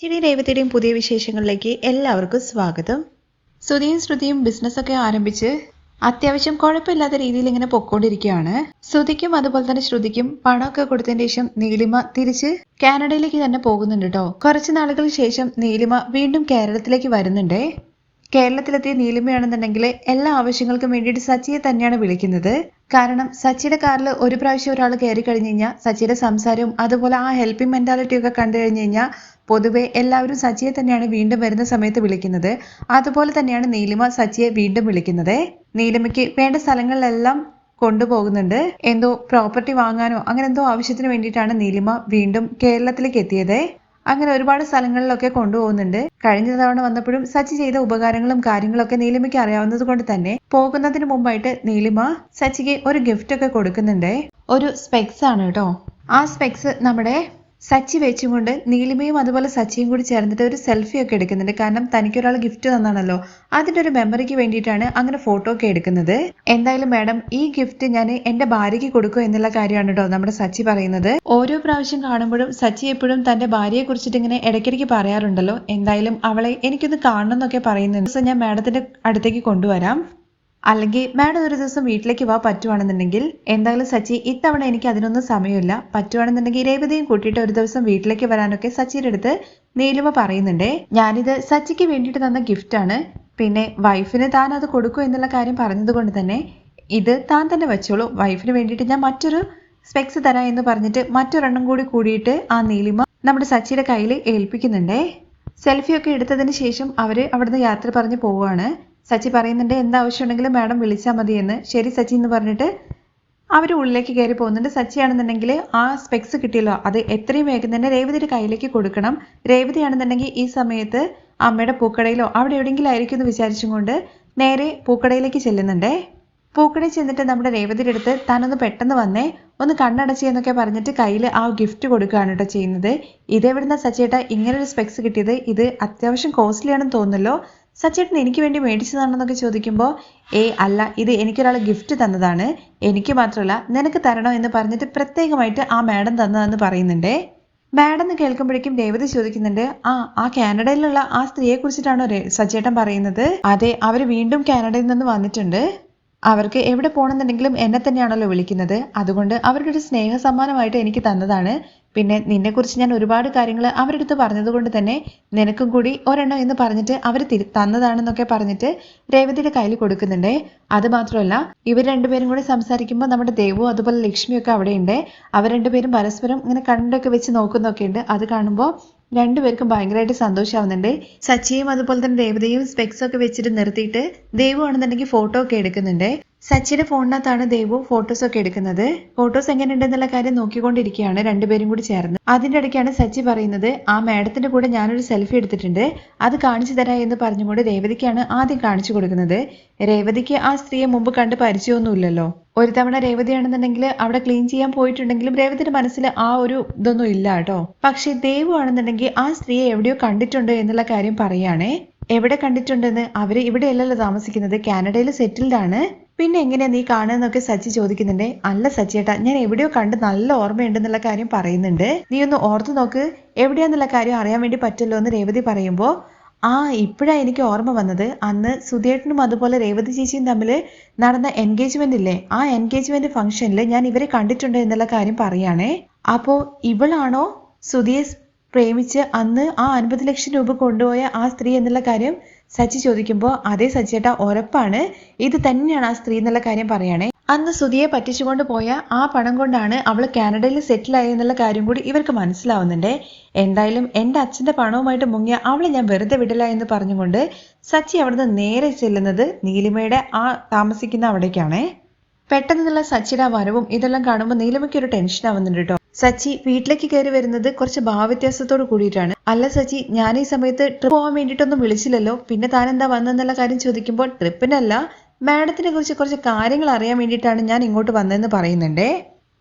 ചിരി രേവതിയുടെയും പുതിയ വിശേഷങ്ങളിലേക്ക് എല്ലാവർക്കും സ്വാഗതം. ശ്രുതിയും ശ്രുതിയും ബിസിനസ്സൊക്കെ ആരംഭിച്ച് അത്യാവശ്യം കുഴപ്പമില്ലാത്ത രീതിയിൽ ഇങ്ങനെ പൊക്കോണ്ടിരിക്കുകയാണ്. ശ്രുതിക്കും അതുപോലെ തന്നെ ശ്രുതിക്കും പണമൊക്കെ കൊടുത്തതിന് ശേഷം നീലിമ തിരിച്ച് കാനഡയിലേക്ക് തന്നെ പോകുന്നുണ്ട് കേട്ടോ കുറച്ച് നാളുകൾക്ക് ശേഷം നീലിമ വീണ്ടും കേരളത്തിലേക്ക് വരുന്നുണ്ടേ. കേരളത്തിലെത്തിയ നീലിമയാണെന്നുണ്ടെങ്കിൽ എല്ലാ ആവശ്യങ്ങൾക്കും വേണ്ടിയിട്ട് സച്ചിയെ തന്നെയാണ് വിളിക്കുന്നത്. കാരണം സച്ചിയുടെ കാറിൽ ഒരു പ്രാവശ്യം ഒരാൾ കയറി കഴിഞ്ഞു കഴിഞ്ഞാൽ സച്ചിയുടെ സംസാരവും അതുപോലെ ആ ഹെൽപ്പിംഗ് മെന്റാലിറ്റി ഒക്കെ കണ്ടു കഴിഞ്ഞു കഴിഞ്ഞാൽ പൊതുവെ എല്ലാവരും സച്ചിയെ തന്നെയാണ് വീണ്ടും വരുന്ന സമയത്ത് വിളിക്കുന്നത്. അതുപോലെ തന്നെയാണ് നീലിമ സച്ചിയെ വീണ്ടും വിളിക്കുന്നത്. നീലിമയ്ക്ക് വേണ്ട സ്ഥലങ്ങളിലെല്ലാം കൊണ്ടുപോകുന്നുണ്ട്. എന്തോ പ്രോപ്പർട്ടി വാങ്ങാനോ അങ്ങനെ എന്തോ ആവശ്യത്തിന് വേണ്ടിയിട്ടാണ് നീലിമ വീണ്ടും കേരളത്തിലേക്ക് എത്തിയത്. അങ്ങനെ ഒരുപാട് സ്ഥലങ്ങളിലൊക്കെ കൊണ്ടുപോകുന്നുണ്ട്. കഴിഞ്ഞ തവണ വന്നപ്പോഴും സച്ചി ചെയ്ത ഉപകാരങ്ങളും കാര്യങ്ങളൊക്കെ നീലിമയ്ക്ക് അറിയാവുന്നത് കൊണ്ട് തന്നെ പോകുന്നതിന് മുമ്പായിട്ട് നീലിമ സച്ചിക്ക് ഒരു ഗിഫ്റ്റ് ഒക്കെ കൊടുക്കുന്നുണ്ട്. ഒരു സ്പെക്സ് ആണ് കേട്ടോ. ആ സ്പെക്സ് നമ്മുടെ സച്ചി വെച്ചുകൊണ്ട് നീലിമയും അതുപോലെ സച്ചിയും കൂടി ചേർന്നിട്ട് ഒരു സെൽഫി ഒക്കെ എടുക്കുന്നുണ്ട്. കാരണം തനിക്കൊരാൾ ഗിഫ്റ്റ് തന്നാണല്ലോ. അതിന്റെ ഒരു മെമ്മറിക്ക് വേണ്ടിയിട്ടാണ് അങ്ങനെ ഫോട്ടോ ഒക്കെ എടുക്കുന്നത്. എന്തായാലും മാഡം ഈ ഗിഫ്റ്റ് ഞാൻ എന്റെ ഭാര്യയ്ക്ക് കൊടുക്കും എന്നുള്ള കാര്യമാണ് കേട്ടോ നമ്മുടെ സച്ചി പറയുന്നത്. ഓരോ പ്രാവശ്യം കാണുമ്പോഴും സച്ചി എപ്പോഴും തന്റെ ഭാര്യയെ കുറിച്ചിട്ട് ഇങ്ങനെ ഇടയ്ക്കിടയ്ക്ക് പറയാറുണ്ടല്ലോ. എന്തായാലും അവളെ എനിക്കൊന്ന് കാണണം എന്നൊക്കെ പറയുന്നുണ്ട്. ഞാൻ മാഡത്തിന്റെ അടുത്തേക്ക് കൊണ്ടുവരാം. അല്ലെങ്കിൽ മാഡം ഒരു ദിവസം വീട്ടിലേക്ക് വാ പറ്റുവാണെന്നുണ്ടെങ്കിൽ. എന്തായാലും സച്ചി ഇത്തവണ എനിക്ക് അതിനൊന്നും സമയമില്ല. പറ്റുവാണെന്നുണ്ടെങ്കിൽ രേവതിയും കൂട്ടിയിട്ട് ഒരു ദിവസം വീട്ടിലേക്ക് വരാനൊക്കെ സച്ചിയുടെ അടുത്ത് നീലിമ പറയുന്നുണ്ടേ. ഞാനിത് സച്ചിക്ക് വേണ്ടിയിട്ട് തന്ന ഗിഫ്റ്റാണ് പിന്നെ വൈഫിന് താൻ അത് കൊടുക്കൂ എന്നുള്ള കാര്യം പറഞ്ഞതുകൊണ്ട് തന്നെ ഇത് താൻ തന്നെ വെച്ചോളൂ. വൈഫിന് വേണ്ടിയിട്ട് ഞാൻ മറ്റൊരു സ്പെക്സ് തരാം എന്ന് പറഞ്ഞിട്ട് മറ്റൊരെണ്ണം കൂടി കൂടിയിട്ട് ആ നീലിമ നമ്മുടെ സച്ചിയുടെ കയ്യിൽ ഏൽപ്പിക്കുന്നുണ്ടേ. സെൽഫിയൊക്കെ എടുത്തതിന് ശേഷം അവർ അവിടുന്ന് യാത്ര പറഞ്ഞ് പോവുകയാണ്. സച്ചി പറയുന്നുണ്ട് എന്താവശ്യം ഉണ്ടെങ്കിലും മാഡം വിളിച്ചാൽ മതി എന്ന് ശരി സച്ചി എന്ന് പറഞ്ഞിട്ട് അവർ ഉള്ളിലേക്ക് കയറി പോകുന്നുണ്ട്. സച്ചിയാണെന്നുണ്ടെങ്കിൽ ആ സ്പെക്സ് കിട്ടിയല്ലോ. അത് എത്രയും വേഗം തന്നെ രേവതിയുടെ കയ്യിലേക്ക് കൊടുക്കണം. രേവതിയാണെന്നുണ്ടെങ്കിൽ ഈ സമയത്ത് അമ്മയുടെ പൂക്കടയിലോ അവിടെ എവിടെയെങ്കിലും ആയിരിക്കും എന്ന് വിചാരിച്ചും കൊണ്ട് നേരെ പൂക്കടയിലേക്ക് ചെല്ലുന്നുണ്ടേ. പൂക്കടയിൽ ചെന്നിട്ട് നമ്മുടെ രേവതിയുടെ അടുത്ത് താനൊന്ന് പെട്ടെന്ന് വന്നേ ഒന്ന് കണ്ണടച്ചി എന്നൊക്കെ പറഞ്ഞിട്ട് കയ്യിൽ ആ ഗിഫ്റ്റ് കൊടുക്കുകയാണ് കേട്ടോ ചെയ്യുന്നത്. ഇതെവിടുന്ന സച്ചേട്ട ഇങ്ങനെ ഒരു സ്പെക്സ് കിട്ടിയത്. ഇത് അത്യാവശ്യം കോസ്റ്റ്ലി ആണെന്ന് തോന്നുന്നല്ലോ. സച്ചേട്ടൻ എനിക്ക് വേണ്ടി മേടിച്ചതാണെന്നൊക്കെ ചോദിക്കുമ്പോൾ ഏ അല്ല ഇത് എനിക്കൊരാൾ ഗിഫ്റ്റ് തന്നതാണ്. എനിക്ക് മാത്രമല്ല നിനക്ക് തരണോ എന്ന് പറഞ്ഞിട്ട് പ്രത്യേകമായിട്ട് ആ മാഡം തന്നതെന്ന് പറയുന്നുണ്ടേ. മാഡം എന്ന് കേൾക്കുമ്പോഴേക്കും രേവതി ചോദിക്കുന്നുണ്ട് ആ ആ കാനഡയിലുള്ള ആ സ്ത്രീയെ കുറിച്ചിട്ടാണോ സച്ചേട്ടൻ പറയുന്നത്? അതെ അവർ വീണ്ടും കാനഡയിൽ നിന്ന് വന്നിട്ടുണ്ട്. അവർക്ക് എവിടെ പോകണമെന്നുണ്ടെങ്കിലും എന്നെ തന്നെയാണല്ലോ വിളിക്കുന്നത്. അതുകൊണ്ട് അവരുടെ ഒരു സ്നേഹ സമ്മാനമായിട്ട് എനിക്ക് തന്നതാണ്. പിന്നെ നിന്നെക്കുറിച്ച് ഞാൻ ഒരുപാട് കാര്യങ്ങൾ അവരുടെ അടുത്ത് പറഞ്ഞതുകൊണ്ട് തന്നെ നിനക്കും കൂടി ഒരെണ്ണം എന്ന് പറഞ്ഞിട്ട് അവർ തിരി തന്നതാണെന്നൊക്കെ പറഞ്ഞിട്ട് രേവതിയുടെ കയ്യിൽ കൊടുക്കുന്നുണ്ട്. അത് മാത്രമല്ല ഇവർ രണ്ടുപേരും കൂടി സംസാരിക്കുമ്പോൾ നമ്മുടെ ദേവു അതുപോലെ ലക്ഷ്മിയൊക്കെ അവിടെയുണ്ട്. അവർ രണ്ടുപേരും പരസ്പരം ഇങ്ങനെ കണ്ടൊക്കെ വെച്ച് നോക്കുന്നൊക്കെ ഉണ്ട്. അത് കാണുമ്പോൾ രണ്ടുപേർക്കും ഭയങ്കരമായിട്ട് സന്തോഷമാവുന്നുണ്ട് സച്ചിയും അതുപോലെ തന്നെ ദേവതയും സ്പെക്സ് ഒക്കെ വെച്ചിട്ട് നിർത്തിയിട്ട് ദേവു ആണെന്നുണ്ടെങ്കിൽ ഫോട്ടോ ഒക്കെ എടുക്കുന്നുണ്ട്. സച്ചിയുടെ ഫോണിനകത്താണ് ദേവു ഫോട്ടോസ് ഒക്കെ എടുക്കുന്നത്. ഫോട്ടോസ് എങ്ങനെയുണ്ടെന്നുള്ള കാര്യം നോക്കിക്കൊണ്ടിരിക്കുകയാണ് രണ്ടുപേരും കൂടി ചേർന്ന്. അതിന്റെ ഇടയ്ക്കാണ് സച്ചി പറയുന്നത് ആ മാഡത്തിന്റെ കൂടെ ഞാനൊരു സെൽഫി എടുത്തിട്ടുണ്ട്. അത് കാണിച്ചു തരാം എന്ന് പറഞ്ഞുകൊണ്ട് രേവതിക്കാണ് ആദ്യം കാണിച്ചു കൊടുക്കുന്നത്. രേവതിക്ക് ആ സ്ത്രീയെ മുമ്പ് കണ്ട് പരിചയമൊന്നുമില്ലല്ലോ. ഒരു തവണ രേവതിയാണെന്നുണ്ടെങ്കിൽ അവിടെ ക്ലീൻ ചെയ്യാൻ പോയിട്ടുണ്ടെങ്കിലും രേവതിയുടെ മനസ്സിൽ ആ ഒരു ഇതൊന്നും ഇല്ല കേട്ടോ. പക്ഷെ ദേവു ആണെന്നുണ്ടെങ്കിൽ ആ സ്ത്രീയെ എവിടെയോ കണ്ടിട്ടുണ്ട് എന്നുള്ള കാര്യം പറയുകയാണേ എവിടെ കണ്ടിട്ടുണ്ടെന്ന് അവർ ഇവിടെയല്ലല്ലോ താമസിക്കുന്നത്. കാനഡയിൽ സെറ്റിൽഡ് ആണ്. പിന്നെ എങ്ങനെയാ നീ കാണുന്നൊക്കെ സച്ചി ചോദിക്കുന്നുണ്ട്. അല്ല സച്ചിയേട്ടാ ഞാൻ എവിടെയോ കണ്ട് നല്ല ഓർമ്മയുണ്ടെന്നുള്ള കാര്യം പറയുന്നുണ്ട്. നീ ഒന്ന് ഓർത്തു നോക്ക് എവിടെയാന്നുള്ള കാര്യം അറിയാൻ വേണ്ടി പറ്റല്ലോ എന്ന് രേവതി പറയുമ്പോൾ ആ ഇപ്പോഴാ എനിക്ക് ഓർമ്മ വന്നത്. അന്ന് സുധേട്ടനും അതുപോലെ രേവതി ചേച്ചിയും തമ്മിൽ നടന്ന എൻഗേജ്മെന്റ് ഇല്ലേ? ആ എൻഗേജ്മെന്റ് ഫംഗ്ഷനിൽ ഞാൻ ഇവരെ കണ്ടിട്ടുണ്ട് എന്നുള്ള കാര്യം പറയുകയാണേ അപ്പോൾ ഇവളാണോ സുധിയെ പ്രേമിച്ച് അന്ന് ആ അൻപത് ലക്ഷം രൂപ കൊണ്ടുപോയ ആ സ്ത്രീ എന്നുള്ള കാര്യം സച്ചി ചോദിക്കുമ്പോൾ അതേ സച്ചിയേട്ട ഉറപ്പാണ് ഇത് തന്നെയാണ് ആ സ്ത്രീ എന്നുള്ള കാര്യം പറയണേ. അന്ന് സുധിയെ പറ്റിച്ചുകൊണ്ട് പോയ ആ പണം കൊണ്ടാണ് അവൾ കാനഡയിൽ സെറ്റിൽ ആയി എന്നുള്ള കാര്യം കൂടി ഇവർക്ക് മനസ്സിലാവുന്നുണ്ട്. എന്തായാലും എന്റെ അച്ഛന്റെ പണവുമായിട്ട് മുങ്ങിയ അവളെ ഞാൻ വെറുതെ വിടില്ല എന്ന് പറഞ്ഞുകൊണ്ട് സച്ചി അവിടുന്ന് നേരെ ചെല്ലുന്നത് നീലിമയുടെ ആ താമസിക്കുന്ന അവിടേക്കാണേ. പെട്ടെന്നുള്ള സച്ചിയുടെ വരവും ഇതെല്ലാം കാണുമ്പോൾ നീലിമയ്ക്ക് ഒരു ടെൻഷൻ ആവുന്നുണ്ട് കേട്ടോ സച്ചി വീട്ടിലേക്ക് കയറി വരുന്നത് കുറച്ച് ഭാവവ്യത്യാസത്തോട് കൂടിയിട്ടാണ്. അല്ല സച്ചി ഞാൻ ഈ സമയത്ത് ട്രിപ്പ് പോകാൻ വേണ്ടിയിട്ടൊന്നും വിളിച്ചില്ലല്ലോ. പിന്നെ താൻ എന്താ വന്നെന്നുള്ള കാര്യം ചോദിക്കുമ്പോൾ ട്രിപ്പിനല്ല മാഡത്തിനെ കുറിച്ച് കുറച്ച് കാര്യങ്ങൾ അറിയാൻ വേണ്ടിയിട്ടാണ് ഞാൻ ഇങ്ങോട്ട് വന്നതെന്ന് പറയുന്നുണ്ടേ.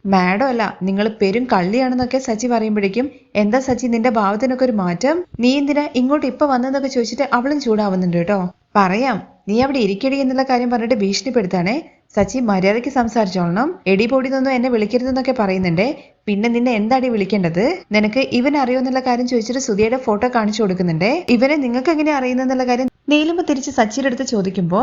മാഡം അല്ല നിങ്ങൾ പെരും കള്ളിയാണെന്നൊക്കെ സച്ചി പറയുമ്പോഴേക്കും എന്താ സച്ചി നിന്റെ ഭാവത്തിനൊക്കെ ഒരു മാറ്റം? നീ എന്തിനാ ഇങ്ങോട്ട് ഇപ്പൊ വന്നതെന്നൊക്കെ ചോദിച്ചിട്ട് അവളും ചൂടാവുന്നുണ്ട് കേട്ടോ. പറയാം നീ അവിടെ ഇരിക്കടി എന്നുള്ള കാര്യം പറഞ്ഞിട്ട് ഭീഷണിപ്പെടുത്താണേ. സച്ചി മര്യാദയ്ക്ക് സംസാരിച്ചോളണം. എടി പൊടി നിന്നും എന്നെ വിളിക്കരുതെന്നൊക്കെ പറയുന്നുണ്ട്. പിന്നെ നിന്നെ എന്താടി വിളിക്കേണ്ടത്? നിനക്ക് ഇവൻ അറിയോന്നുള്ള കാര്യം ചോദിച്ചിട്ട് സുധിയുടെ ഫോട്ടോ കാണിച്ചു കൊടുക്കുന്നുണ്ടേ. ഇവനെ നിങ്ങൾക്ക് എങ്ങനെ അറിയുന്നെന്നുള്ള കാര്യം നീലുമ്പോ തിരിച്ച് സച്ചിയുടെ അടുത്ത് ചോദിക്കുമ്പോ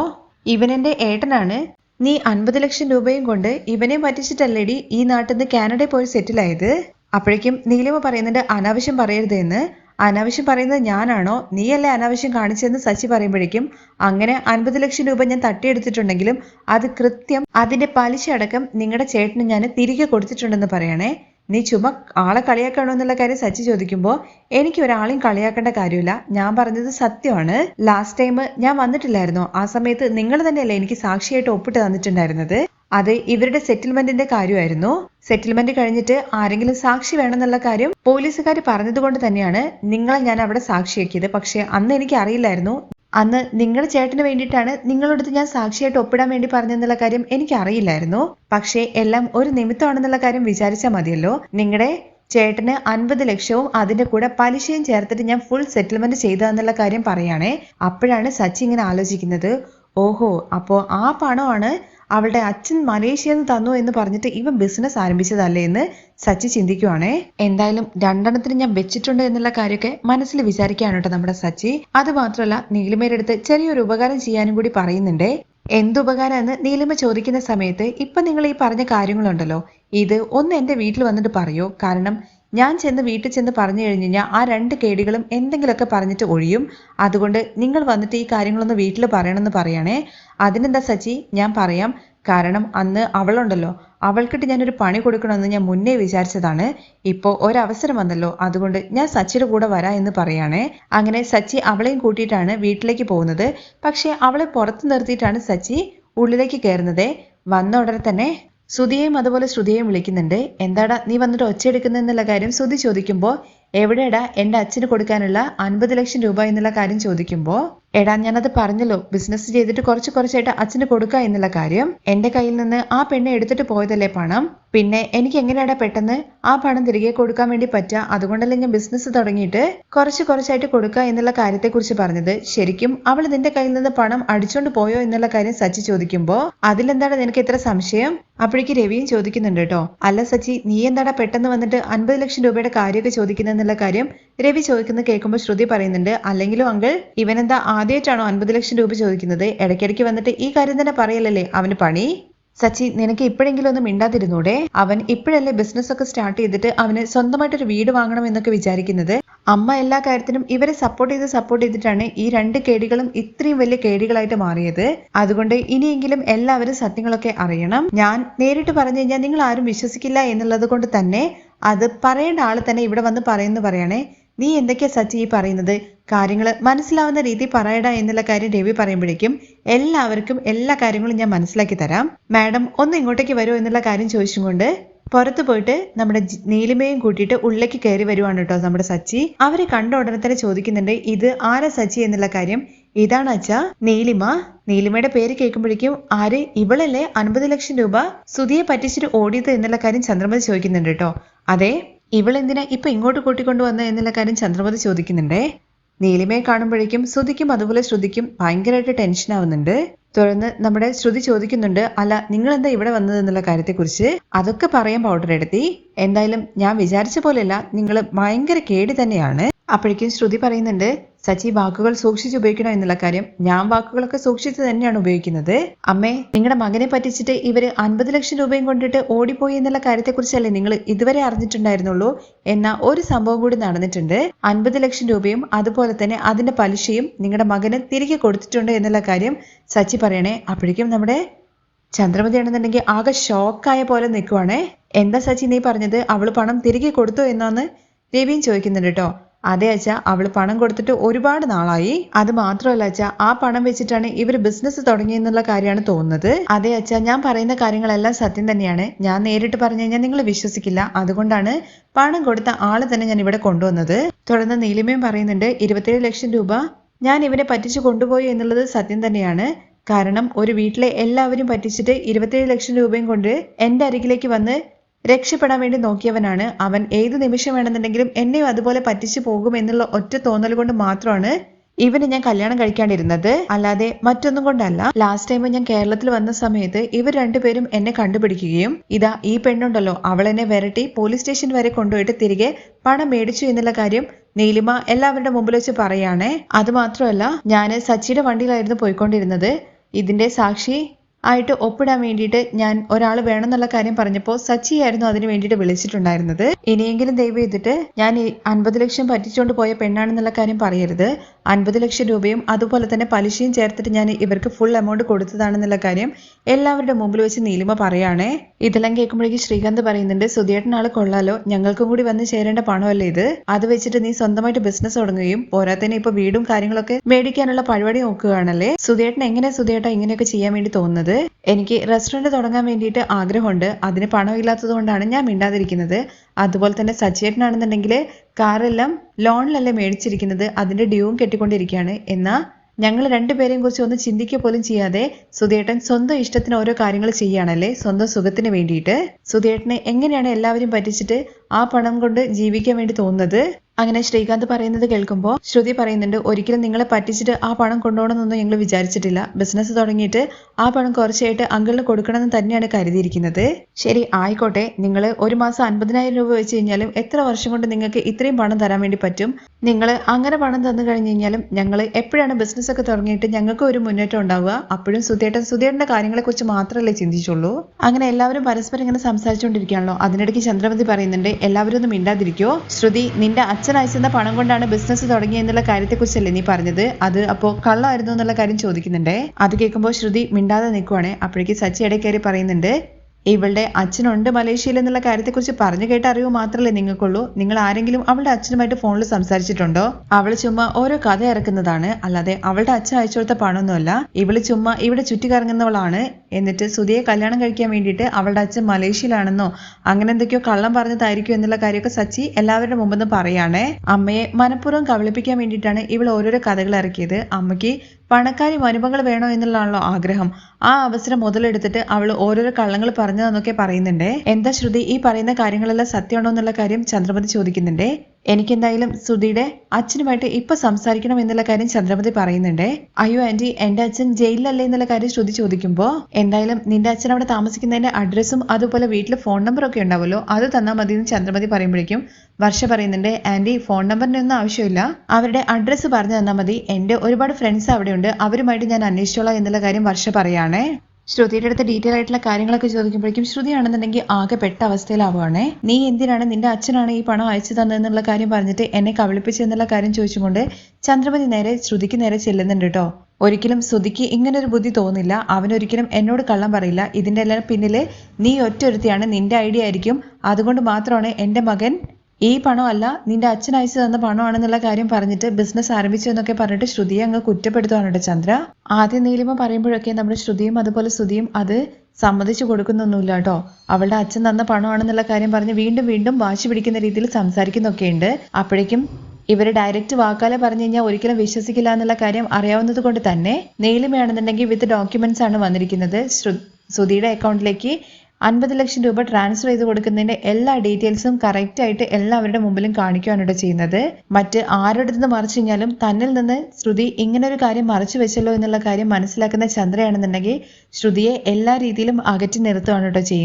ഇവനെന്റെ ഏട്ടനാണ്. നീ അൻപത് ലക്ഷം രൂപയും കൊണ്ട് ഇവനെ പറ്റിച്ചിട്ടല്ലേടി ഈ നാട്ടിൽ നിന്ന് കാനഡയിൽ പോയി സെറ്റിലായത് അപ്പോഴേക്കും നീലിമ പറയുന്നുണ്ട് അനാവശ്യം പറയരുത് എന്ന്. അനാവശ്യം പറയുന്നത് ഞാനാണോ? നീയല്ലേ അനാവശ്യം കാണിച്ചതെന്ന് സച്ചി പറയുമ്പോഴേക്കും അങ്ങനെ അൻപത് ലക്ഷം രൂപ ഞാൻ തട്ടിയെടുത്തിട്ടുണ്ടെങ്കിലും അത് കൃത്യം അതിന്റെ പലിശ അടക്കം നിങ്ങളുടെ ചേട്ടന് ഞാൻ തിരികെ കൊടുത്തിട്ടുണ്ടെന്ന് പറയണേ. നീ ചുമ ആളെ കളിയാക്കണോ എന്നുള്ള കാര്യം സച്ചി ചോദിക്കുമ്പോൾ എനിക്ക് ഒരാളെയും കളിയാക്കേണ്ട കാര്യമില്ല. ഞാൻ പറഞ്ഞത് സത്യമാണ്. ലാസ്റ്റ് ടൈം ഞാൻ വന്നിട്ടില്ലായിരുന്നു. ആ സമയത്ത് നിങ്ങൾ തന്നെയല്ലേ എനിക്ക് സാക്ഷിയായിട്ട് ഒപ്പിട്ട് തന്നിട്ടുണ്ടായിരുന്നത്? അത് ഇവരുടെ സെറ്റിൽമെന്റിന്റെ കാര്യമായിരുന്നു. സെറ്റിൽമെന്റ് കഴിഞ്ഞിട്ട് ആരെങ്കിലും സാക്ഷി വേണമെന്നുള്ള കാര്യം പോലീസുകാർ പറഞ്ഞതുകൊണ്ട് തന്നെയാണ് നിങ്ങളെ ഞാൻ അവിടെ സാക്ഷിയാക്കിയത്. പക്ഷെ അന്ന് എനിക്ക് അറിയില്ലായിരുന്നു. അന്ന് നിങ്ങളുടെ ചേട്ടന് വേണ്ടിയിട്ടാണ് നിങ്ങളടുത്ത് ഞാൻ സാക്ഷിയായിട്ട് ഒപ്പിടാൻ വേണ്ടി പറഞ്ഞെന്നുള്ള കാര്യം എനിക്ക് അറിയില്ലായിരുന്നു പക്ഷേ എല്ലാം ഒരു നിമിത്തമാണെന്നുള്ള കാര്യം വിചാരിച്ചാൽ മതിയല്ലോ. നിങ്ങളുടെ ചേട്ടന് അൻപത് ലക്ഷവും അതിന്റെ കൂടെ പലിശയും ചേർത്തിട്ട് ഞാൻ ഫുൾ സെറ്റിൽമെന്റ് ചെയ്തതെന്നുള്ള കാര്യം പറയുകയാണേ. അപ്പോഴാണ് സച്ചി ഇങ്ങനെ ആലോചിക്കുന്നത്. ഓഹോ അപ്പോ ആ പണമാണ് അവളുടെ അച്ഛൻ മലേഷ്യയിൽ നിന്ന് തന്നു എന്ന് പറഞ്ഞിട്ട് ഇവ ബിസിനസ് ആരംഭിച്ചതല്ലേ എന്ന് സച്ചി ചിന്തിക്കുവാണേ. എന്തായാലും രണ്ടെണ്ണത്തിന് ഞാൻ വെച്ചിട്ടുണ്ട് എന്നുള്ള കാര്യമൊക്കെ മനസ്സിൽ വിചാരിക്കുകയാണ് കേട്ടോ നമ്മുടെ സച്ചി. അത് മാത്രമല്ല നീലിമയുടെ അടുത്ത് ചെറിയൊരു ഉപകാരം ചെയ്യാനും കൂടി പറയുന്നുണ്ടേ. എന്തുപകാരം എന്ന് നീലിമ ചോദിക്കുന്ന സമയത്ത് ഇപ്പൊ നിങ്ങൾ ഈ പറഞ്ഞ കാര്യങ്ങളുണ്ടല്ലോ. ഇത് ഒന്ന് എന്റെ വീട്ടിൽ വന്നിട്ട് പറയോ. കാരണം ഞാൻ ചെന്ന് വീട്ടിൽ ചെന്ന് പറഞ്ഞു കഴിഞ്ഞു കഴിഞ്ഞാൽ ആ രണ്ട് കേടികളും എന്തെങ്കിലുമൊക്കെ പറഞ്ഞിട്ട് ഒഴിയും. അതുകൊണ്ട് നിങ്ങൾ വന്നിട്ട് ഈ കാര്യങ്ങളൊന്ന് വീട്ടിൽ പറയണമെന്ന് പറയണേ. അതിനെന്താ സച്ചി? ഞാൻ പറയാം. കാരണം അന്ന് അവളുണ്ടല്ലോ. അവൾക്കിട്ട് ഞാനൊരു പണി കൊടുക്കണമെന്ന് ഞാൻ മുന്നേ വിചാരിച്ചതാണ്. ഇപ്പോൾ ഒരവസരം വന്നല്ലോ. അതുകൊണ്ട് ഞാൻ സച്ചിയുടെ കൂടെ വരാം എന്ന് പറയാണേ. അങ്ങനെ സച്ചി അവളെയും കൂട്ടിയിട്ടാണ് വീട്ടിലേക്ക് പോകുന്നത്. പക്ഷേ അവളെ പുറത്ത് നിർത്തിയിട്ടാണ് സച്ചി ഉള്ളിലേക്ക് കയറുന്നത്. വന്ന ഉടനെ തന്നെ ശ്രുതിയെയും അതുപോലെ ശ്രുതിയെയും വിളിക്കുന്നുണ്ട്. എന്താടാ നീ വന്നിട്ട് ഒച്ചയെടുക്കുന്നതെന്നുള്ള കാര്യം ശ്രുതി ചോദിക്കുമ്പോൾ എവിടെടാ എന്റെ അച്ഛന് കൊടുക്കാനുള്ള അൻപത് ലക്ഷം രൂപ എന്നുള്ള കാര്യം ചോദിക്കുമ്പോൾ എടാ ഞാനത് പറഞ്ഞല്ലോ ബിസിനസ് ചെയ്തിട്ട് കുറച്ച് കുറച്ചായിട്ട് അച്ഛന് കൊടുക്കുക എന്നുള്ള കാര്യം. എന്റെ കയ്യിൽ നിന്ന് ആ പെണ്ണെ എടുത്തിട്ട് പോയതല്ലേ പണം? പിന്നെ എനിക്ക് എങ്ങനെയാടാ പെട്ടെന്ന് ആ പണം തിരികെ കൊടുക്കാൻ വേണ്ടി പറ്റുക അതുകൊണ്ടല്ലേ ഞാൻ ബിസിനസ് തുടങ്ങിയിട്ട് കുറച്ച് കുറച്ചായിട്ട് കൊടുക്കുക എന്നുള്ള കാര്യത്തെക്കുറിച്ച് പറഞ്ഞത്. ശരിക്കും അവൾ നിന്റെ കയ്യിൽ നിന്ന് പണം അടിച്ചോണ്ട് പോയോ എന്നുള്ള കാര്യം സച്ചി ചോദിക്കുമ്പോൾ അതിലെന്താണ് നിനക്ക് ഇത്ര സംശയം? അപ്പോഴേക്ക് രവിയും ചോദിക്കുന്നുണ്ട് കേട്ടോ. അല്ല സച്ചി നീ എന്താടാ പെട്ടെന്ന് വന്നിട്ട് അൻപത് ലക്ഷം രൂപയുടെ കാര്യമൊക്കെ ചോദിക്കുന്നതെന്നുള്ള കാര്യം രവി ചോദിക്കുന്നത് കേൾക്കുമ്പോൾ ശ്രുതി പറയുന്നുണ്ട് അല്ലെങ്കിലും അങ്കിൾ ഇവനെന്താ ആദ്യമായിട്ടാണോ അൻപത് ലക്ഷം രൂപ ചോദിക്കുന്നത്? ഇടയ്ക്കിടയ്ക്ക് വന്നിട്ട് ഈ കാര്യം തന്നെ പറയലല്ലേ? അവന് പണി? സച്ചി നിനക്ക് ഇപ്പോഴെങ്കിലും ഒന്ന് മിണ്ടാതിരുന്നൂടെ? അവൻ ഇപ്പോഴല്ലേ ബിസിനസ് ഒക്കെ സ്റ്റാർട്ട് ചെയ്തിട്ട് അവന് സ്വന്തമായിട്ടൊരു വീട് വാങ്ങണം എന്നൊക്കെ വിചാരിക്കുന്നത്? അമ്മ എല്ലാ കാര്യത്തിനും ഇവരെ സപ്പോർട്ട് ചെയ്ത് സപ്പോർട്ട് ചെയ്തിട്ടാണ് ഈ രണ്ട് കേടികളും ഇത്രയും വലിയ കേടികളായിട്ട് മാറിയത്. അതുകൊണ്ട് ഇനിയെങ്കിലും എല്ലാവരും സത്യങ്ങളൊക്കെ അറിയണം. ഞാൻ നേരിട്ട് പറഞ്ഞു കഴിഞ്ഞാൽ നിങ്ങൾ ആരും വിശ്വസിക്കില്ല എന്നുള്ളത് കൊണ്ട് തന്നെ അത് പറയേണ്ട ആൾ തന്നെ ഇവിടെ വന്ന് പറയുന്നു പറയണേ നീ എന്തൊക്കെയാ സച്ചി ഈ പറയുന്നത്? കാര്യങ്ങൾ മനസ്സിലാവുന്ന രീതി പറയടാ എന്നുള്ള കാര്യം രവി പറയുമ്പോഴേക്കും എല്ലാവർക്കും എല്ലാ കാര്യങ്ങളും ഞാൻ മനസ്സിലാക്കി തരാം. മാഡം ഒന്ന് ഇങ്ങോട്ടേക്ക് വരുമോ എന്നുള്ള കാര്യം ചോദിച്ചും കൊണ്ട് പുറത്തു പോയിട്ട് നമ്മുടെ നീലിമയും കൂട്ടിയിട്ട് ഉള്ളിലേക്ക് കയറി വരുവാണ് കേട്ടോ നമ്മുടെ സച്ചി. അവരെ കണ്ട ഉടനെ തന്നെ ചോദിക്കുന്നുണ്ട് ഇത് ആരാ സച്ചി എന്നുള്ള കാര്യം? ഇതാണ് അച്ഛ നീലിമ. നീലിമയുടെ പേര് കേൾക്കുമ്പോഴേക്കും ആര് ഇവളല്ലേ അൻപത് ലക്ഷം രൂപ സുധിയെ പറ്റിച്ചിട്ട് ഓടിയത് എന്നുള്ള കാര്യം ചന്ദ്രമതി ചോദിക്കുന്നുണ്ട് കേട്ടോ. അതെ ഇവളെന്തിനാ ഇപ്പൊ ഇങ്ങോട്ട് കൂട്ടിക്കൊണ്ടുവന്ന എന്നുള്ള കാര്യം ചന്ദ്രമതി ചോദിക്കുന്നുണ്ടേ. നീലിമയെ കാണുമ്പോഴേക്കും ശ്രുതിക്കും അതുപോലെ ശ്രുതിക്കും ഭയങ്കരമായിട്ട് ടെൻഷൻ ആവുന്നുണ്ട്. തുടർന്ന് നമ്മുടെ ശ്രുതി ചോദിക്കുന്നുണ്ട് അല്ല നിങ്ങൾ എന്താ ഇവിടെ വന്നത് എന്നുള്ള കാര്യത്തെക്കുറിച്ച്? അതൊക്കെ പറയാൻ പൗഡർ എടുത്തി. എന്തായാലും ഞാൻ വിചാരിച്ച പോലെയല്ല നിങ്ങൾ ഭയങ്കര കേടി തന്നെയാണ്. അപ്പോഴേക്കും ശ്രുതി പറയുന്നുണ്ട് സച്ചി വാക്കുകൾ സൂക്ഷിച്ച് ഉപയോഗിക്കണം എന്നുള്ള കാര്യം. ഞാൻ വാക്കുകളൊക്കെ സൂക്ഷിച്ച് തന്നെയാണ് ഉപയോഗിക്കുന്നത്. അമ്മേ നിങ്ങളുടെ മകനെ പറ്റിച്ചിട്ട് ഇവർ അൻപത് ലക്ഷം രൂപയും കൊണ്ടിട്ട് ഓടിപ്പോയി എന്നുള്ള കാര്യത്തെക്കുറിച്ചല്ലേ നിങ്ങൾ ഇതുവരെ അറിഞ്ഞിട്ടുണ്ടായിരുന്നുള്ളൂ? എന്ന ഒരു സംഭവം കൂടി നടന്നിട്ടുണ്ട്. അൻപത് ലക്ഷം രൂപയും അതുപോലെ തന്നെ അതിന്റെ പലിശയും നിങ്ങളുടെ മകന് തിരികെ കൊടുത്തിട്ടുണ്ട് എന്നുള്ള കാര്യം സച്ചി പറയണേ. അപ്പോഴേക്കും നമ്മുടെ ചന്ദ്രമതി ആണെന്നുണ്ടെങ്കിൽ ആകെ ഷോക്കായ പോലെ നിൽക്കുവാണേ എന്താ സച്ചി നീ പറഞ്ഞത്? അവൾ പണം തിരികെ കൊടുത്തു എന്നാന്ന് രവിയും ചോദിക്കുന്നുണ്ട് കേട്ടോ. അതെ അച്ഛ അവൾ പണം കൊടുത്തിട്ട് ഒരുപാട് നാളായി. അത് മാത്രമല്ല അച്ഛ ആ പണം വെച്ചിട്ടാണ് ഇവർ ബിസിനസ് തുടങ്ങിയെന്നുള്ള കാര്യമാണ് തോന്നുന്നത്. അതെ അച്ഛ ഞാൻ പറയുന്ന കാര്യങ്ങളെല്ലാം സത്യം തന്നെയാണ്. ഞാൻ നേരിട്ട് പറഞ്ഞു കഴിഞ്ഞാൽ നിങ്ങൾ വിശ്വസിക്കില്ല. അതുകൊണ്ടാണ് പണം കൊടുത്ത ആളെ തന്നെ ഞാൻ ഇവിടെ കൊണ്ടുവന്നത്. തുടർന്ന് നീലിമയും പറയുന്നുണ്ട് ഇരുപത്തേഴ് ലക്ഷം രൂപ ഞാൻ ഇവനെ പറ്റിച്ചു കൊണ്ടുപോയി എന്നുള്ളത് സത്യം തന്നെയാണ്. കാരണം ഒരു വീട്ടിലെ എല്ലാവരും പറ്റിച്ചിട്ട് ഇരുപത്തേഴ് ലക്ഷം രൂപയും കൊണ്ട് എന്റെ അരികിലേക്ക് വന്ന് രക്ഷപ്പെടാൻ വേണ്ടി നോക്കിയവനാണ് അവൻ. ഏത് നിമിഷം വേണമെന്നുണ്ടെങ്കിലും എന്നെയും അതുപോലെ പറ്റിച്ചു പോകും എന്നുള്ള ഒറ്റ തോന്നൽ കൊണ്ട് മാത്രമാണ് ഇവന് ഞാൻ കല്യാണം കഴിക്കാണ്ടിരുന്നത്. അല്ലാതെ മറ്റൊന്നും കൊണ്ടല്ല. ലാസ്റ്റ് ടൈം ഞാൻ കേരളത്തിൽ വന്ന സമയത്ത് ഇവർ രണ്ടുപേരും എന്നെ കണ്ടുപിടിക്കുകയും ഇതാ ഈ പെണ്ണുണ്ടല്ലോ. അവൾ എന്നെ വരട്ടി പോലീസ് സ്റ്റേഷൻ വരെ കൊണ്ടുപോയിട്ട് തിരികെ പണം മേടിച്ചു എന്നുള്ള കാര്യം നീലിമ എല്ലാവരുടെ മുമ്പിൽ വെച്ച് പറയാണേ. അത് മാത്രമല്ല ഞാൻ സച്ചിയുടെ വണ്ടിയിലായിരുന്നു പോയിക്കൊണ്ടിരുന്നത്. ഇതിന്റെ സാക്ഷി ആയിട്ട് ഒപ്പിടാൻ വേണ്ടിയിട്ട് ഞാൻ ഒരാൾ വേണമെന്നുള്ള കാര്യം പറഞ്ഞപ്പോൾ സച്ചിയായിരുന്നു അതിന് വേണ്ടിയിട്ട് വിളിച്ചിട്ടുണ്ടായിരുന്നത്. ഇനിയെങ്കിലും ദയവ് ചെയ്തിട്ട് ഞാൻ ഈ അൻപത് ലക്ഷം പറ്റിച്ചുകൊണ്ട് പോയ പെണ്ണാണെന്നുള്ള കാര്യം പറയരുത്. അൻപത് ലക്ഷം രൂപയും അതുപോലെ തന്നെ പലിശയും ചേർത്തിട്ട് ഞാൻ ഇവർക്ക് ഫുൾ എമൗണ്ട് കൊടുത്തതാണെന്നുള്ള കാര്യം എല്ലാവരുടെ മുമ്പിൽ വെച്ച് നീലിമ പറയാണേ. ഇതെല്ലാം കേൾക്കുമ്പോഴേക്കും ശ്രീകാന്ത് പറയുന്നുണ്ട് സുധിയേട്ടൻ ആൾ കൊള്ളാലോ. ഞങ്ങൾക്കും കൂടി വന്ന് ചേരേണ്ട പണമല്ലേ ഇത്? അത് വെച്ചിട്ട് നീ സ്വന്തമായിട്ട് ബിസിനസ് തുടങ്ങുകയും പോരാത്തന്നെ ഇപ്പൊ വീടും കാര്യങ്ങളൊക്കെ മേടിക്കാനുള്ള പരിപാടി നോക്കുകയാണല്ലേ? സുധിയേട്ടൻ എങ്ങനെ സുധിയേട്ട ഇങ്ങനെയൊക്കെ ചെയ്യാൻ വേണ്ടി തോന്നുന്നത്? എനിക്ക് റെസ്റ്റോറന്റ് തുടങ്ങാൻ വേണ്ടിയിട്ട് ആഗ്രഹമുണ്ട്. അതിന് പണമില്ലാത്തത് കൊണ്ടാണ് ഞാൻ മിണ്ടാതിരിക്കുന്നത്. അതുപോലെ തന്നെ സച്ചേട്ടനാണെന്നുണ്ടെങ്കിൽ കാറെല്ലാം ലോണിലല്ലേ മേടിച്ചിരിക്കുന്നത്. അതിന്റെ ഡ്യൂവും കെട്ടിക്കൊണ്ടിരിക്കുകയാണ്. എന്നാൽ ഞങ്ങൾ രണ്ടുപേരെയും കുറിച്ച് ഒന്ന് ചിന്തിക്കുക പോലും ചെയ്യാതെ സുധേട്ടൻ സ്വന്തം ഇഷ്ടത്തിന് ഓരോ കാര്യങ്ങൾ ചെയ്യുകയാണല്ലേ? സ്വന്തം സുഖത്തിന് വേണ്ടിയിട്ട്. സുധേട്ടനെ എങ്ങനെയാണ് എല്ലാവരും പറ്റിച്ചിട്ട് ആ പണം കൊണ്ട് ജീവിക്കാൻ വേണ്ടി തോന്നുന്നത്? അങ്ങനെ ശ്രീകാന്ത് പറയുന്നത് കേൾക്കുമ്പോൾ ശ്രുതി പറയുന്നുണ്ട് ഒരിക്കലും നിങ്ങളെ പറ്റിച്ചിട്ട് ആ പണം കൊണ്ടുപോകണമെന്നൊന്നും ഞങ്ങൾ വിചാരിച്ചിട്ടില്ല. ബിസിനസ് തുടങ്ങിയിട്ട് ആ പണം കുറച്ചായിട്ട് അങ്കിളിന് കൊടുക്കണമെന്ന് തന്നെയാണ് കരുതിയിരിക്കുന്നത്. ശരി ആയിക്കോട്ടെ. നിങ്ങൾ ഒരു മാസം അൻപതിനായിരം രൂപ വെച്ച് കഴിഞ്ഞാലും എത്ര വർഷം കൊണ്ട് നിങ്ങൾക്ക് ഇത്രയും പണം തരാൻ വേണ്ടി പറ്റും? നിങ്ങൾ അങ്ങനെ പണം തന്നു കഴിഞ്ഞു കഴിഞ്ഞാലും ഞങ്ങൾ എപ്പോഴാണ് ബിസിനസ് ഒക്കെ തുടങ്ങിയിട്ട് ഞങ്ങൾക്ക് ഒരു മുന്നേറ്റം ഉണ്ടാവുക? അപ്പോഴും സുധേട്ടൻ സുധേട്ടന്റെ കാര്യങ്ങളെക്കുറിച്ച് മാത്രമല്ലേ ചിന്തിച്ചുള്ളൂ? അങ്ങനെ എല്ലാവരും പരസ്പരം ഇങ്ങനെ സംസാരിച്ചുകൊണ്ടിരിക്കുകയാണല്ലോ. അതിനിടയ്ക്ക് ചന്ദ്രമതി പറയുന്നുണ്ട് എല്ലാവരും ഒന്നും മിണ്ടാതിരിക്കോ? ശ്രുതി നിന്റെ അച്ഛൻ അയച്ചെന്ന പണം കൊണ്ടാണ് ബിസിനസ് തുടങ്ങിയെന്നുള്ള കാര്യത്തെക്കുറിച്ചല്ലേ നീ പറഞ്ഞത്? അത് അപ്പോൾ കള്ളമായിരുന്നു എന്നുള്ള കാര്യം ചോദിക്കുന്നുണ്ടേ. അത് കേൾക്കുമ്പോൾ ശ്രുതി മിണ്ടാതെ നിൽക്കുവാണ് അപ്പോഴേക്കും സച്ചി ഇടയിൽ കയറി പറയുന്നുണ്ട് ഇവളുടെ അച്ഛനുണ്ട് മലേഷ്യയിൽ എന്നുള്ള കാര്യത്തെക്കുറിച്ച് പറഞ്ഞു കേട്ട അറിവ് മാത്രമല്ലേ നിങ്ങൾക്കുള്ളൂ? നിങ്ങൾ ആരെങ്കിലും അവളുടെ അച്ഛനുമായിട്ട് ഫോണിൽ സംസാരിച്ചിട്ടുണ്ടോ? അവൾ ചുമ്മാ ഓരോ കഥ ഇറക്കുന്നതാണ്. അല്ലാതെ അവളുടെ അച്ഛൻ അയച്ചു കൊടുത്ത പണമൊന്നുമല്ല. ഇവൾ ചുമ്മാ ഇവിടെ ചുറ്റിക്കറങ്ങുന്നവളാണ്. എന്നിട്ട് സുധിയെ കല്യാണം കഴിക്കാൻ വേണ്ടിയിട്ട് അവളുടെ അച്ഛൻ മലേഷ്യയിലാണെന്നോ അങ്ങനെ എന്തൊക്കെയോ കള്ളം പറഞ്ഞതായിരിക്കും എന്നുള്ള കാര്യമൊക്കെ സച്ചി എല്ലാവരുടെ മുമ്പെന്ന് പറയാണേ. അമ്മയെ മനഃപൂർവം കബളിപ്പിക്കാൻ വേണ്ടിയിട്ടാണ് ഇവൾ ഓരോരോ കഥകൾ ഇറക്കിയത്. അമ്മയ്ക്ക് പണക്കാരി മരുമകൾ വേണോ എന്നുള്ളതാണല്ലോ ആഗ്രഹം. ആ അവസരം മുതലെടുത്തിട്ട് അവൾ ഓരോരോ കള്ളങ്ങൾ പറഞ്ഞതെന്നൊക്കെ പറയുന്നുണ്ടേ. എന്താ ശ്രുതി ഈ പറയുന്ന കാര്യങ്ങളെല്ലാം സത്യമാണോ എന്നുള്ള കാര്യം ചന്ദ്രമതി ചോദിക്കുന്നുണ്ട്. എനിക്കെന്തായാലും ശ്രുതിയുടെ അച്ഛനുമായിട്ട് ഇപ്പൊ സംസാരിക്കണം എന്നുള്ള കാര്യം ചന്ദ്രമതി പറയുന്നുണ്ട്. അയ്യോ ആന്റി എന്റെ അച്ഛൻ ജയിലിലല്ലേ എന്നുള്ള കാര്യം ശ്രുതി ചോദിക്കുമ്പോ എന്തായാലും നിന്റെ അച്ഛൻ അവിടെ താമസിക്കുന്നതിന്റെ അഡ്രസ്സും അതുപോലെ വീട്ടിൽ ഫോൺ നമ്പറും ഒക്കെ ഉണ്ടാവുമല്ലോ അത് തന്നാൽ മതി എന്ന് ചന്ദ്രമതി പറയുമ്പോഴേക്കും വർഷ പറയുന്നുണ്ട് ആന്റി ഫോൺ നമ്പറിന്റെ ഒന്നും ആവശ്യമില്ല. അവരുടെ അഡ്രസ്സ് പറഞ്ഞു തന്നാൽ മതി. എന്റെ ഒരുപാട് ഫ്രണ്ട്സ് അവിടെയുണ്ട് അവരുമായിട്ട് ഞാൻ അന്വേഷിച്ചോളാം എന്നുള്ള കാര്യം വർഷ പറയാണേ. ശ്രുതിയുടെ അടുത്ത് ഡീറ്റെയിൽ ആയിട്ടുള്ള കാര്യങ്ങളൊക്കെ ചോദിക്കുമ്പോഴേക്കും ശ്രുതിയാണെന്നുണ്ടെങ്കിൽ ആകെ പെട്ട അവസ്ഥയിലാവുകയാണേ. നീ എന്തിനാണ് നിന്റെ അച്ഛനാണ് ഈ പണം അയച്ചു തന്നതെന്നുള്ള കാര്യം പറഞ്ഞിട്ട് എന്നെ കവളിപ്പിച്ചെന്നുള്ള കാര്യം ചോദിച്ചുകൊണ്ട് ചന്ദ്രമതി നേരെ ശ്രുതിക്ക് നേരെ ചെല്ലുന്നുണ്ട് കേട്ടോ. ഒരിക്കലും ശ്രുതിക്ക് ഒരു ബുദ്ധി തോന്നില്ല. അവനൊരിക്കലും എന്നോട് കള്ളം പറയില്ല. ഇതിന്റെ എല്ലാം പിന്നിൽ നീ ഒറ്റൊരുത്തിയാണ് നിന്റെ ഐഡിയ ആയിരിക്കും. അതുകൊണ്ട് മാത്രമാണ് എന്റെ മകൻ ഈ പണമല്ല നിന്റെ അച്ഛൻ അയച്ചു തന്ന പണമാണെന്നുള്ള കാര്യം പറഞ്ഞിട്ട് ബിസിനസ് ആരംഭിച്ചു എന്നൊക്കെ പറഞ്ഞിട്ട് ശ്രുതിയെ അങ്ങ് കുറ്റപ്പെടുത്തുകയാണ് കേട്ടോ ചന്ദ്ര. ആദ്യം നീലിമ പറയുമ്പോഴൊക്കെ നമ്മുടെ ശ്രുതിയും അതുപോലെ ശ്രുതിയും അത് സമ്മതിച്ചു കൊടുക്കുന്നൊന്നുമില്ല കേട്ടോ അവളുടെ അച്ഛൻ തന്ന പണമാണെന്നുള്ള കാര്യം പറഞ്ഞ് വീണ്ടും വീണ്ടും വാശി പിടിക്കുന്ന രീതിയിൽ സംസാരിക്കുന്നൊക്കെയുണ്ട് അപ്പോഴേക്കും ഇവർ ഡയറക്റ്റ് വാക്കാലെ പറഞ്ഞു കഴിഞ്ഞാൽ ഒരിക്കലും വിശ്വസിക്കില്ല എന്നുള്ള കാര്യം അറിയാവുന്നത് കൊണ്ട് തന്നെ നീലിമയാണെന്നുണ്ടെങ്കിൽ വിത്ത് ഡോക്യുമെന്റ്സ് ആണ് വന്നിരിക്കുന്നത്. ശ്രു ശ്രുതിയുടെ അക്കൗണ്ടിലേക്ക് അൻപത് ലക്ഷം രൂപ ട്രാൻസ്ഫർ ചെയ്ത് കൊടുക്കുന്നതിന്റെ എല്ലാ ഡീറ്റെയിൽസും കറക്റ്റ് ആയിട്ട് എല്ലാവരുടെ മുമ്പിലും കാണിക്കുകയാണ് ഇവിടെ ചെയ്യുന്നത്. മറ്റ് ആരുടെ നിന്ന് മറിച്ചു കഴിഞ്ഞാലും തന്നിൽ നിന്ന് ശ്രുതി ഇങ്ങനെ ഒരു കാര്യം മറിച്ചു വെച്ചല്ലോ എന്നുള്ള കാര്യം മനസ്സിലാക്കുന്ന ചന്ദ്രയാണെന്നുണ്ടെങ്കിൽ ശ്രുതിയെ എല്ലാ രീതിയിലും അകറ്റി നിർത്തുകയാണ് കേട്ടോ ചെയ്യുന്നത്.